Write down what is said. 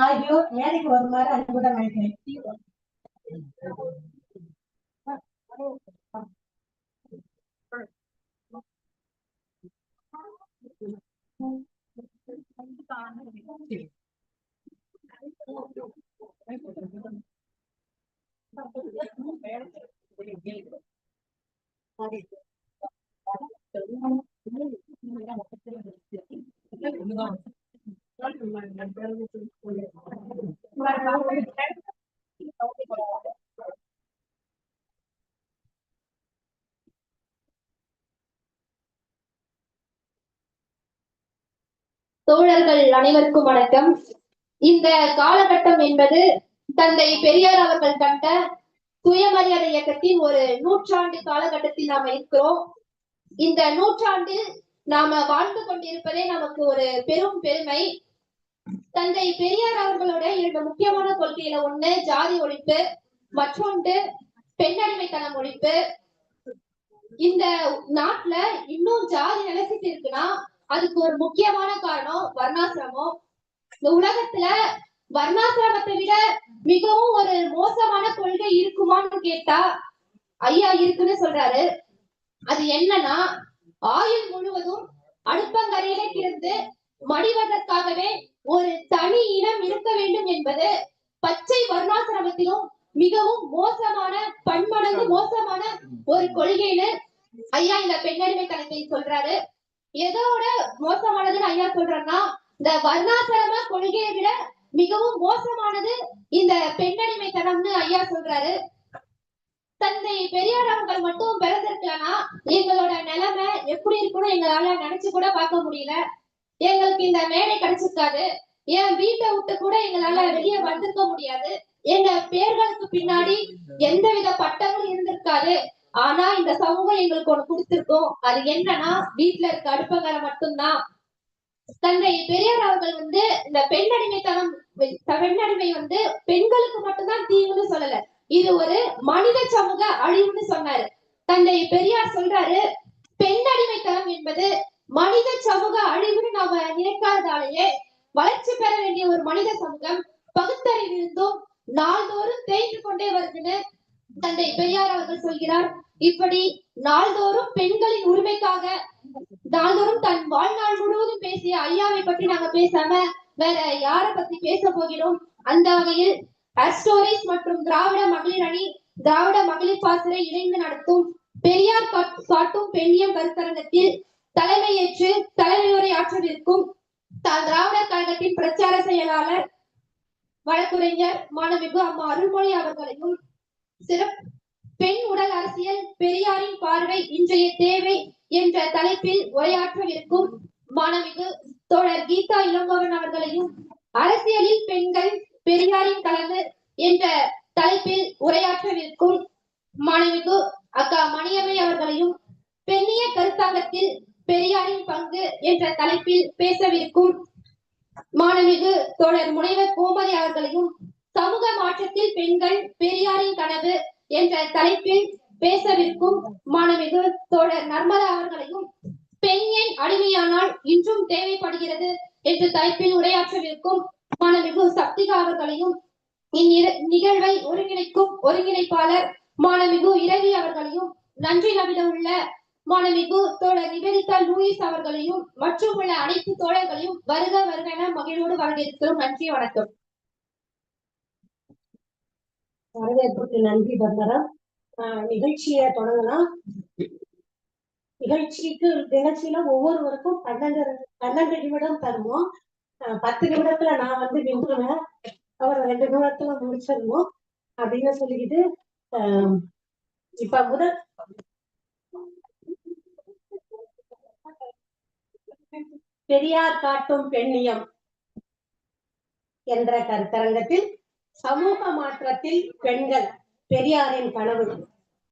ஆகியோர் மேடைக்கு வருமாறு அன்புடன் அழைக்கிறேன் தோழர்கள் அனைவருக்கும் வணக்கம். இந்த காலகட்டம் என்பது தந்தை பெரியார் அவர்கள் கண்ட சுயமரியாதை இயக்கத்தின் ஒரு நூற்றாண்டு காலகட்டத்தில் நாம இருக்கிறோம். இந்த நூற்றாண்டில் நாம வாழ்ந்து கொண்டிருப்பதே நமக்கு ஒரு பெரும் பெருமை. தந்தை பெரியார் அவர்களோட இரண்டு முக்கியமான கொள்கையில ஒண்ணு ஜாதி ஒழிப்பு மற்றொன்று பெண்ணடிமைத்தனம் ஒழிப்பு. இந்த நாட்டுல இன்னும் ஜாதி நிலைச்சிட்டு இருக்குன்னா அதுக்கு ஒரு முக்கியமான காரணம் வர்ணாசிரமம். இந்த உலகத்துல வர்ணாசிரமத்தை விட மிகவும் ஒரு மோசமான கொள்கை இருக்குமான்னு கேட்டா ஐயா இருக்குன்னு சொல்றாரு. அது என்னன்னா ஆயுள் முழுவதும் அடுப்பங்கரையில கிடந்து மடிவதற்காகவே ஒரு தனி இனம் இருக்க வேண்டும் என்பது பச்சை வர்ணாசிரமத்திலும் மிகவும் மோசமான பன்மடங்கு மோசமான ஒரு கொள்கைன்னு ஐயா இந்த பெண்ணடிமை கணக்கை சொல்றாரு. எதோட மோசமானதுன்னு ஐயா சொல்றேன்னா இந்த வர்ணாசிரம கொள்கையை விட மிகவும் மோசமானது இந்த பெண்ணடிமைத்தனம்னு ஐயா சொல்றாரு. தந்தை பெரியார் அவர்கள் மட்டும் பிறந்திருக்கலன்னா எங்களோட நிலைமை எப்படி இருக்கும்னு எங்களால நினைச்சு கூட பார்க்க முடியல. எங்களுக்கு இந்த மேடை கிடைச்சிருக்காது. என் வீட்டை விட்டு கூட எங்களால வெளியே வந்திருக்க முடியாது. எங்க பேர்களுக்கு பின்னாடி எந்தவித பட்டங்களும் இருந்திருக்காது. ஆனா இந்த சமூகம் எங்களுக்கு ஒண்ணு கொடுத்திருக்கோம். அது என்னன்னா வீட்டுல இருக்க அடுப்பங்கரை மட்டும்தான். தந்தை பெரியார் அவர்கள் வந்து இந்த பெண் அடிமைத்தனம் பெண் அடிமை வந்து பெண்களுக்கு மட்டும்தான் தீங்குன்னு சொல்லல. இது ஒரு மனித சமூக அழிவுன்னு சொன்னாரு. தந்தை பெரியார் சொல்றாரு பெண் அடிமைத்தனம் என்பது மனித சமூக நினைக்காததாலேயே வளர்ச்சி பெற வேண்டிய ஒரு மனித சமூகம் பகுத்தறிவிருந்தும் நாள்தோறும் தேய்ந்து கொண்டே வருதுன்னு தந்தை பெரியார் அவர்கள் சொல்கிறார். இப்படி நாள்தோறும் பெண்களின் உரிமைக்காக நாள்தோறும் தன் வாழ்நாள் முழுவதும் பேசிய ஐயாவை பற்றி நாங்க பேசாம வேற யார பத்தி பேச போகிறோம்? அந்த வகையில் அஸ்டோரிஸ் மற்றும் திராவிட மகளிர் அணி திராவிட மகளிர் பாசறை இணைந்து நடத்தும் பெரியார் காட்டும் பெண்ணியம் கருத்தரங்கத்தில் தலைமையேற்று தலைமை உரை ஆற்றவிருக்கும் திராவிடர் கழகத்தின் பிரச்சார செயலாளர் வழக்குரைஞர் மாணவிகு அம்மா அருள்மொழி அவர்களையும் சிறப்பு பெண் உடல் அரசியல் பெரியாரின் பார்வை இன்றைய தேவை என்ற தலைப்பில் உரையாற்றவிருக்கும் மாணவிகு தோழர் கீதா இளங்கோவன் அவர்களையும் அரசியலில் பெண்கள் பெரியாரின் கலந்து என்ற தலைப்பில் உரையாற்றவிருக்கும் மாணவிகு அக்கா மணியம்மை அவர்களையும் பெண்ணிய கருத்தாங்கத்தில் பெரியாரின் பங்கு என்ற தலைப்பில் பேசவிருக்கும் மாணவிகு தோழர் முனைவர் கோமதி அவர்களையும் சமூக மாற்றத்தில் பெண்கள் பெரியாரின் கனவு என்ற தலைப்பில் பேசவிருக்கும் மாணவிகு தோழர் நர்மதா அவர்களையும் பெண் ஏன் அடிமையானால் இன்றும் தேவைப்படுகிறது என்ற தலைப்பில் உரையாற்றவிருக்கும் மாணவிகு சக்திகா அவர்களையும் இந்நிற- நிகழ்வை ஒருங்கிணைக்கும் ஒருங்கிணைப்பாளர் மாணவிகு இரவி அவர்களையும் நன்றி நவிட உள்ள மாணவிகு தோழர் நிவேதிதா லூயிஸ் அவர்களையும் மற்றும் உள்ள அனைத்து தோழர்களையும் வருக வருக என மகிழ்வோடு வரவேற்கிறோம். நன்றி வணக்கம். வரவேற்புக்கு நன்றி பர்மரம் ஆஹ் நிகழ்ச்சியை தொடங்கலாம். நிகழ்ச்சிக்கு நிகழ்ச்சியில ஒவ்வொருவருக்கும் பன்னெண்டு பன்னெண்டு நிமிடம் தருவோம். ஆஹ் பத்து நிமிடத்துல நான் வந்து நின்றுவேன். அவர் ரெண்டு நிமிடத்துல முடிச்சிடணும் அப்படின்னு சொல்லிக்கிட்டு ஆஹ் இப்ப முதல் பெரியார் காட்டும் பெண்ணியம் என்ற கருத்தரங்கத்தில் சமூக மாற்றத்தில் பெண்கள் பெரியாரின் கனவு.